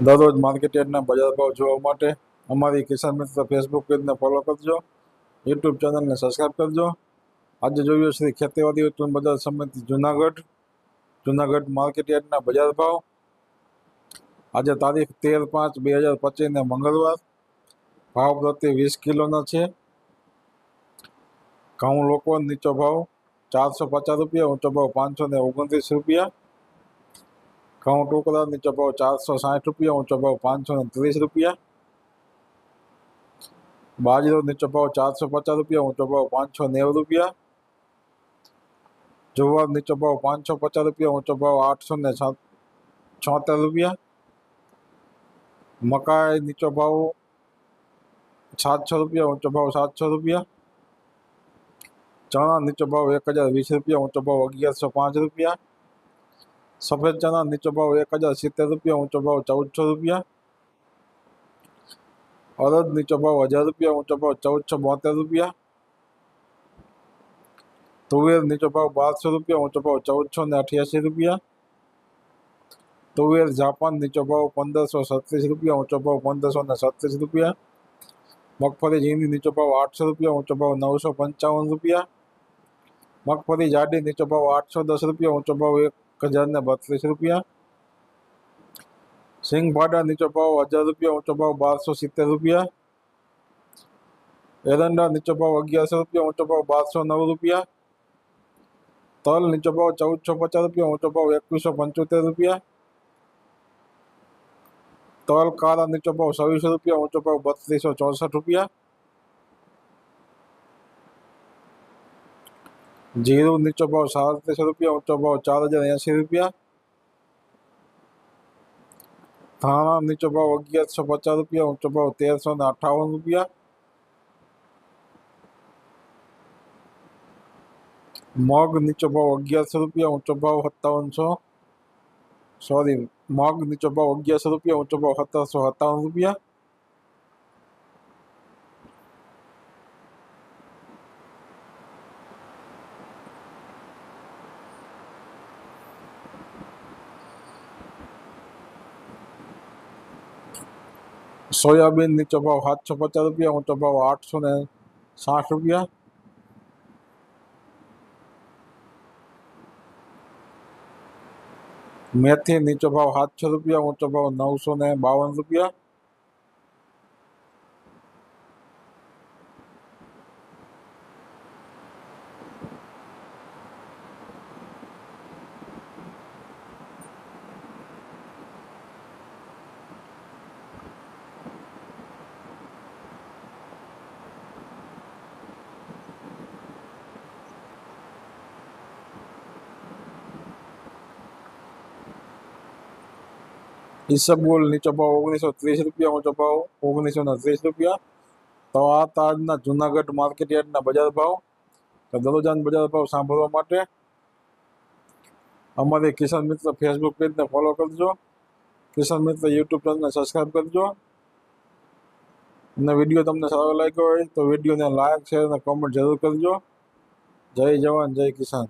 દરરોજ માર્કેટ યાર્ડના બજાર ભાવ જોવા માટે અમારી કિસાન મિત્ર ફેસબુક પેજને ફોલો કરજો યુટ્યુબ ચેનલને સબસ્ક્રાઈબ કરજો. આજે જોઈએ શ્રી ખેતીવાડી ઉત્પન્ન બજાર સમિતિ જુનાગઢ જુનાગઢ માર્કેટ યાર્ડના બજાર ભાવ. આજે તારીખ તેર પાંચ બે હજાર પચીસને મંગળવાર. ભાવ પ્રતિ વીસ કિલોના છે. ઘઉં લોકો નીચો ભાવ ચારસો પચાસ રૂપિયા, ઊંચો ભાવ પાંચસો ને ઓગણત્રીસ રૂપિયા. खाऊं कलर ने चबो चार सौ साठ रुपया ऐं चबो पाँच सौ तीस रुपया। बाजरो ने चबो चार सौ पचास रुपया ऐं चबो पाँच सौ नेव रुपया। जोवर ने चबो पाँच सौ पचास रुपया ऐं चबो आठ सौ ने छहत्तर रुपया। मकाई नीचो भाव सात सौ रुपया ऊंचो भाव सात सौ रुपया। चना नीचो भाव एक हज़ार वीस रुपया ऊंचो भाव अगियार सौ पाँच रुपया। સફેદ ચણા નીચો ભાવ એક હજાર સિત્તેર રૂપિયા ઊંચો ભાવ ચૌદસો રૂપિયા અડદ નીચો ભાવ હજાર રૂપિયા ઊંચો ભાવ ચૌદસો બોતેર રૂપિયા તુવેર નીચો ભાવ બારસો રૂપિયા ઊંચો ભાવ ચૌદસો ને અઠ્યાસી રૂપિયા તુવેર જાપાન નીચો ભાવ પંદરસો સત્રીસ રૂપિયા ઊંચો ભાવ પંદરસો ને સત્રીસ રૂપિયા મગફળી ઝીણી નીચો ભાવ આઠસો રૂપિયા ઊંચો ભાવ નવસો પંચાવન રૂપિયા મગફળી જાડી નીચો ભાવ આઠસો દસ રૂપિયા ઊંચો ભાવ એક હજાર ને બત્રીસ રૂપિયા સિંગ ભાડા નીચો ભાવ હજાર રૂપિયા ઊંચો ભાવ બારસો સિત્તેર રૂપિયા એરંડા નીચો ભાવ અગિયારસો રૂપિયા ઊંચો ભાવ બારસો નવ રૂપિયા તલ નીચો ભાવ ચૌદસો પચાસ રૂપિયા ઊંચો ભાવ એકવીસો પંચોતેર રૂપિયા તલ કાળા નીચો ભાવ છવ્વીસો રૂપિયા ઊંચો ભાવ બત્રીસો ચોસઠ રૂપિયા ज़ीरो उन्नीस चौ पाव सात सौ रुपया चौ पाव चार हज़ार अस्सी रुपया थाना उन्नीस चौ पाव अगियार सौ पचास रुपया चौ पाव तेरह सौ अट्ठावन रुपया मॉग नीचो भाव सौ रुपया ऊंचो भाव सत्तावन सौ सॉरी मॉग नीचो भाव सौ रुपया ऊंचो भाव सत्रह सौ सत्तावन रुपया સોયાબીન નીચો ભાવ સાતસો પચાસ રૂપિયા ઊંચો ભાવ આઠસો ને સાઠ રૂપિયા મેથી નીચો ભાવ સાતસો રૂપિયા ઊંચો ભાવ નવસો ને બાવન રૂપિયા ઈસબગુલ નીચો ભાવ ઓગણીસો ત્રીસ રૂપિયા ઊંચો ભાવ ઓગણીસો ને ત્રીસ રૂપિયા તો આ તાજના જુનાગઢ માર્કેટ યાર્ડના બજાર ભાવ તો દરરોજના બજાર ભાવ સાંભળવા માટે અમારી કિસાન મિત્ર ફેસબુક પેજને ફોલો કરજો કિસાન મિત્ર યુટ્યુબ ચેનલને સબસ્ક્રાઈબ કરજો અને વિડીયો તમને સારો લાગ્યો હોય તો વિડીયોને લાઈક શેર અને કોમેન્ટ જરૂર કરજો જય જવાન જય કિસાન